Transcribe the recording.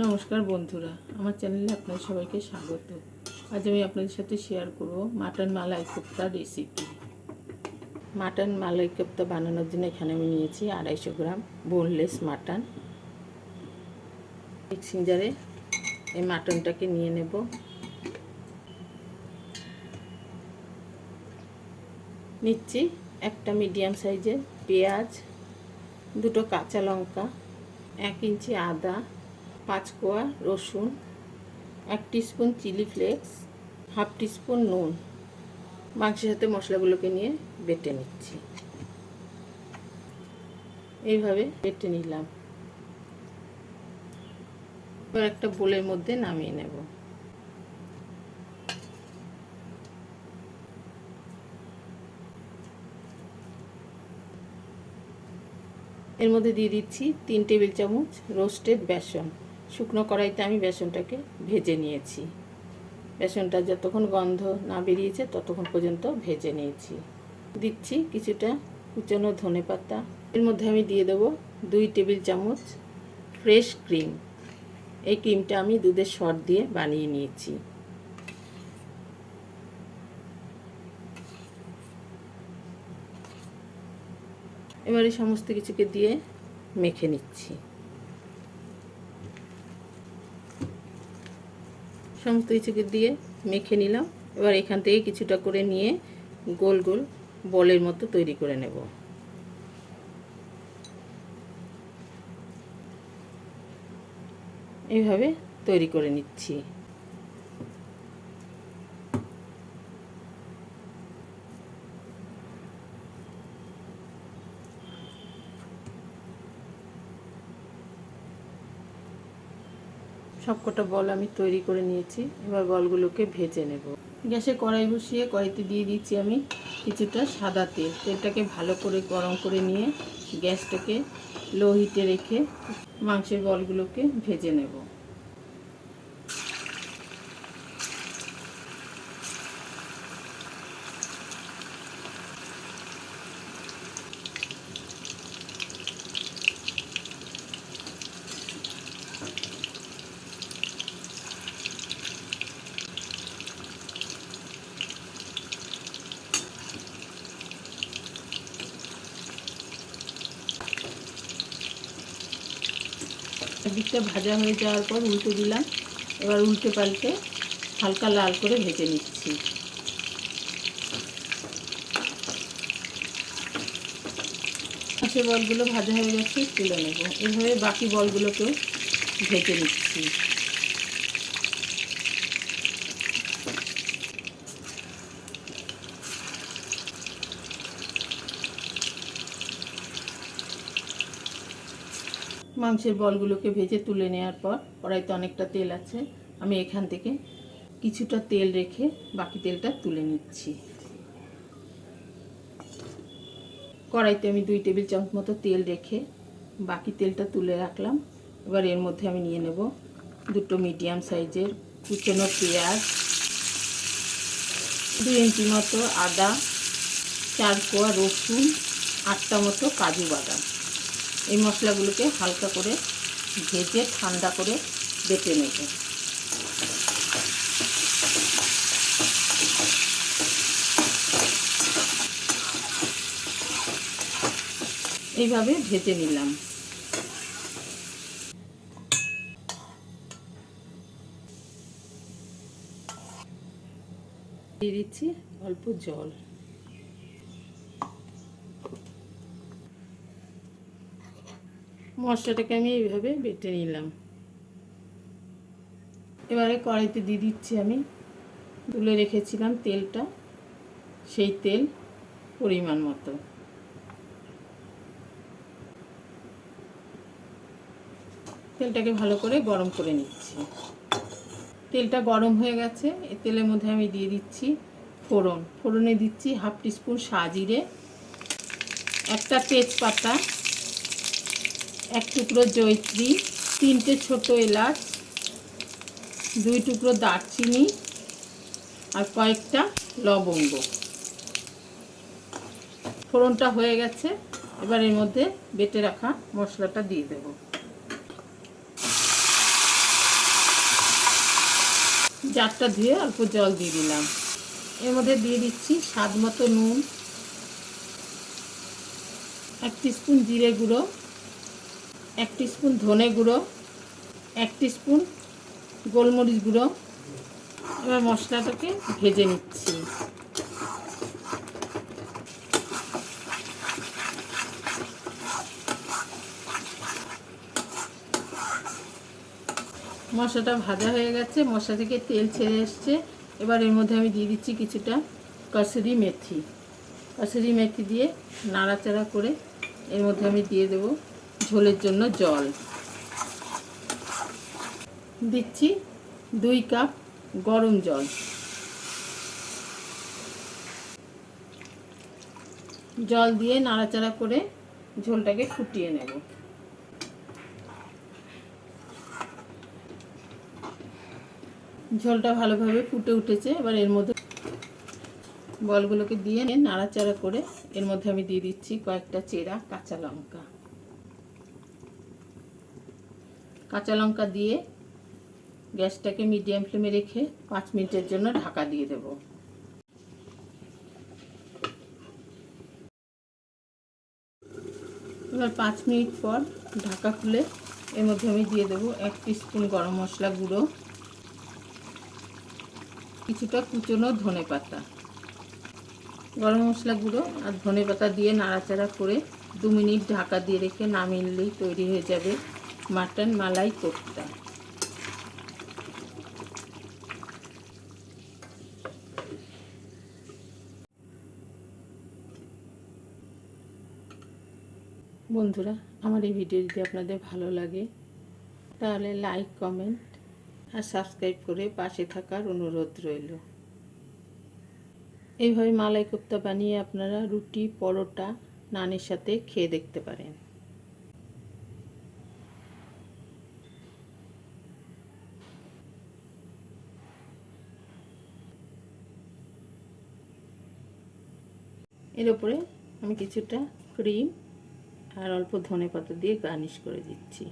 নমস্কার বন্ধুরা, আমার চ্যানেলে আপনাদের সবাইকে স্বাগত। আজ আমি আপনাদের সাথে শেয়ার করব mutton malai kofta recipe mutton malai kofta বানানোর জন্য এখানে আমি নিয়েছি আড়াইশো গ্রাম বোনলেস মাটন। মিক্সিং জারে এই মাটনটাকে নিয়ে নেব। নিচ্ছি একটা মিডিয়াম সাইজের পেঁয়াজ, দুটো কাঁচা লঙ্কা, এক ইঞ্চি আদা পাঁচ কোয়া রসুন, এক spoon chilli flakes, half teaspoon নুন। মাংসের সাথে মশলাগুলোকে নিয়ে বেটে নিচ্ছি। এইভাবে বেটে নিলাম। এবার একটা বোলের মধ্যে নামিয়ে নেব। এর মধ্যে দিয়ে দিচ্ছি তিন টেবিল চামচ রোস্টেড বেসন। শুকনো কড়াইতে আমি বেসনটাকে ভেজে নিয়েছি। বেসনটা যতক্ষণ গন্ধ না বেরিয়েছে ততক্ষণ পর্যন্ত ভেজে নিয়েছি। দিচ্ছি কিছুটা কুচানো ধনে পাতা। এর মধ্যে আমি দিয়ে দেবো দুই টেবিল চামচ ফ্রেশ ক্রিম। এই ক্রিমটা আমি দুধের শর্ট দিয়ে বানিয়ে নিয়েছি। এবারে সমস্ত কিছুকে দিয়ে মেখে নিচ্ছি। সমস্ত কিছুকে দিয়ে মেখে নিলাম। এবার এখান থেকে কিছুটা করে নিয়ে গোল গোল বলের মতো তৈরি করে নেব। এইভাবে তৈরি করে নিচ্ছি। সবকটা বল আমি তৈরি করে নিয়েছি। এবার বলগুলোকে ভেজে নেব। গ্যাসে কড়াই বসিয়ে কড়াইতে দিয়ে দিচ্ছি আমি কিছুটা সাদা তেল। তেলটাকে ভালো করে গরম করে নিয়ে গ্যাসটাকে লো হিটে রেখে মাংসের বলগুলোকে ভেজে নেব। দিকটা ভাজা হয়ে যাওয়ার পর উল্টে দিলাম। এবার উল্টে পাল্টে হালকা লাল করে ভেজে নিচ্ছি। মাছের বলগুলো ভাজা হয়ে গেছে, তুলে নেব। এভাবে বাকি বলগুলোকেও ভেজে নিচ্ছি। মাংসের বলগুলোকে ভেজে তুলে নেওয়ার পর কড়াইতে অনেকটা তেল আছে, আমি এখান থেকে কিছুটা তেল রেখে বাকি তেলটা তুলে নিচ্ছি। কড়াইতে আমি দুই টেবিল চামচ মতো তেল রেখে বাকি তেলটা তুলে রাখলাম। এবার এর মধ্যে আমি নিয়ে নেব দুটো মিডিয়াম সাইজের কুচনো পেঁয়াজ, দুই ইঞ্চি মতো আদা, চার কোয়া রসুন, আটটা মতো কাজু বাদাম। এই মশলাগুলোকে হালকা করে ভেজে ঠান্ডা করে বেটে নেব। এইভাবে ভেজে নিলাম। দিয়ে দিচ্ছি অল্প জল। মশলাটাকে আমি এইভাবে বেটে নিলাম। এবারে কড়াইতে দিয়ে দিচ্ছি আমি, তুলে রেখেছিলাম তেলটা, সেই তেল পরিমাণ মতো। তেলটাকে ভালো করে গরম করে নিচ্ছি। তেলটা গরম হয়ে গেছে এই তেলের মধ্যে আমি দিয়ে দিচ্ছি ফোড়ন। ফোড়নে দিচ্ছি হাফ টিস্পুন সাজিরে, একটা তেজপাতা এক টুকরো জৈত্রী তিনটে ছোট এলাচ, দুই টুকরো দারচিনি আর কয়েকটা লবঙ্গ। ফোড়নটা হয়ে গেছে, এবার এর মধ্যে বেটে রাখা মশলাটা দিয়ে দেব। জারটা ধুয়ে অল্প জল দিয়ে দিলাম। এর মধ্যে দিয়ে দিচ্ছি স্বাদ মতো নুন, এক স্পুন জিরে গুঁড়ো এক স্পুন ধনে গুঁড়ো, এক স্পুন গোলমরিচ গুঁড়ো। এবার মশলাটাকে ভেজে নিচ্ছি। মশলাটা ভাজা হয়ে গেছে, মশলা থেকে তেল ছেড়ে এসছে। এবার এর মধ্যে আমি দিয়ে দিচ্ছি কিছুটা কসুরি মেথি। কসুরি মেথি দিয়ে নাড়াচাড়া করে এর মধ্যে আমি দিয়ে দেব ঝোলের জন্য জল। দিচ্ছি দুই কাপ গরম জল। জল দিয়ে নাড়াচাড়া করে ঝোলটাকে ফুটিয়ে নেব। ঝোলটা ভালোভাবে ফুটে উঠেছে। এবার এর মধ্যে বলগুলোকে দিয়ে নাড়াচাড়া করে এর মধ্যে আমি দিয়ে দিচ্ছি কয়েকটা চেরা কাঁচা লঙ্কা। কাঁচা লঙ্কা দিয়ে গ্যাসটাকে মিডিয়াম ফ্লেমে রেখে পাঁচ মিনিটের জন্য ঢাকা দিয়ে দেব। এবার পাঁচ মিনিট পর ঢাকা খুলে এর মধ্যে আমি দিয়ে দেবো এক স্পুন গরম মশলা গুঁড়ো, কিছুটা কুচনো ধনে পাতা। গরম মশলা গুঁড়ো আর ধনে পাতা দিয়ে নাড়াচাড়া করে দু মিনিট ঢাকা দিয়ে রেখে নামিয়ে তৈরি হয়ে যাবে। মাটন মালাই কোপ্তা। বন্ধুরা, আমার এই ভিডিও যদি আপনাদের ভালো লাগে, তাহলে লাইক, কমেন্ট আর সাবস্ক্রাইব করে পাশে থাকার অনুরোধ রইল। এইভাবে মালাই কোপ্তা বানিয়ে আপনারা রুটি, পরোটা, নানের সাথে খেয়ে দেখতে পারেন। এর উপরে আমি কিছুটা ক্রিম আর অল্প ধনে পাতা দিয়ে গার্নিশ করে দিচ্ছি।